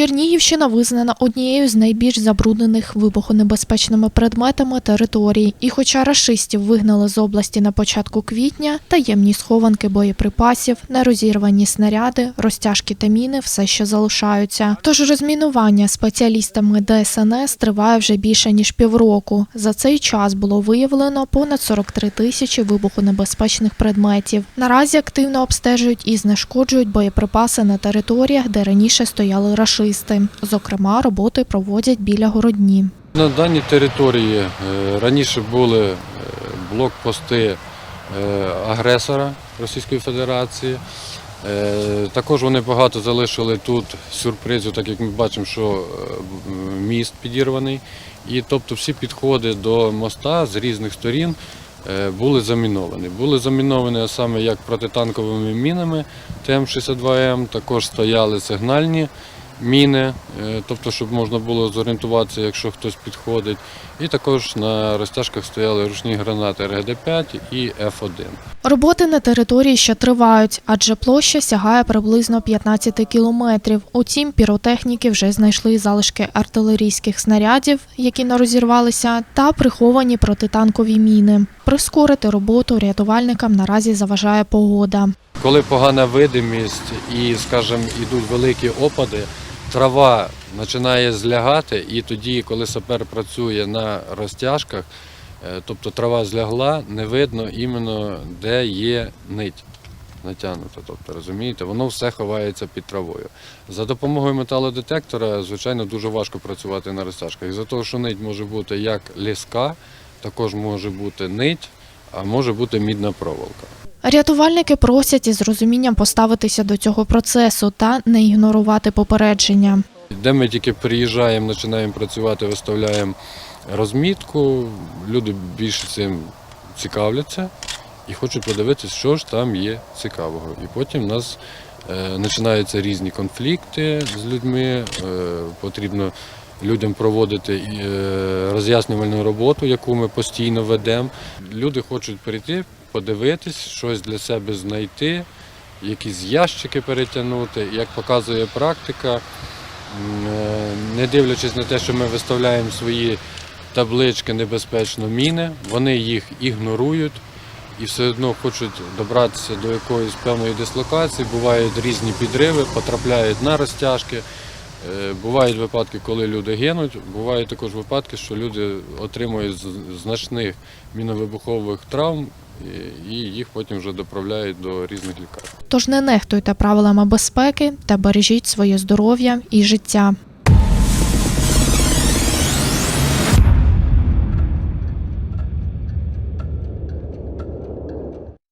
Чернігівщина визнана однією з найбільш забруднених вибухонебезпечними предметами територій. І хоча рашистів вигнали з області на початку квітня, таємні схованки боєприпасів, нерозірвані снаряди, розтяжки та міни все ще залишаються. Тож розмінування спеціалістами ДСНС триває вже більше ніж півроку. За цей час було виявлено понад 43 тисячі вибухонебезпечних предметів. Наразі активно обстежують і знешкоджують боєприпаси на територіях, де раніше стояли рашисти. Зокрема, роботи проводять біля городні. На даній території е, раніше були е, блокпости е, агресора Російської Федерації. Також вони багато залишили тут сюрпризів, так як ми бачимо, що міст підірваний. І тобто всі підходи до моста з різних сторін були заміновані. Були заміновані саме як протитанковими мінами ТМ-62М, також стояли сигнальні міни, е, тобто, щоб можна було зорієнтуватися, якщо хтось підходить. І також на розтяжках стояли ручні гранати РГД-5 і Ф1. Роботи на території ще тривають, адже площа сягає приблизно 15 кілометрів. Утім, піротехніки вже знайшли залишки артилерійських снарядів, які не розірвалися, та приховані протитанкові міни. Прискорити роботу рятувальникам наразі заважає погода. Коли погана видимість і, скажімо, йдуть великі опади, трава починає злягати, і тоді, коли сапер працює на розтяжках, е, тобто трава злягла, не видно іменно де є нить натягнута. Тобто, розумієте, воно все ховається під травою. За допомогою металодетектора, звичайно, дуже важко працювати на розтяжках. За того, що нить може бути як ліска, також може бути нить, а може бути мідна проволока. Рятувальники просять із розумінням поставитися до цього процесу та не ігнорувати попередження. Де ми тільки приїжджаємо, починаємо працювати, виставляємо розмітку, люди більше цим цікавляться і хочуть подивитися, що ж там є цікавого. І потім у нас е, починаються різні конфлікти з людьми, е, потрібно людям проводити е, роз'яснювальну роботу, яку ми постійно ведемо. Люди хочуть прийти, подивитись, щось для себе знайти, якісь ящики перетягнути. Як показує практика, е, не дивлячись на те, що ми виставляємо свої таблички небезпечно міни, вони їх ігнорують і все одно хочуть добратися до якоїсь певної дислокації. Бувають різні підриви, потрапляють на розтяжки. Е, Бувають випадки, коли люди гинуть, бувають також випадки, що люди отримують значних міновибухових травм і їх потім вже доправляють до різних лікарень. Тож не нехтуйте правилами безпеки та бережіть своє здоров'я і життя.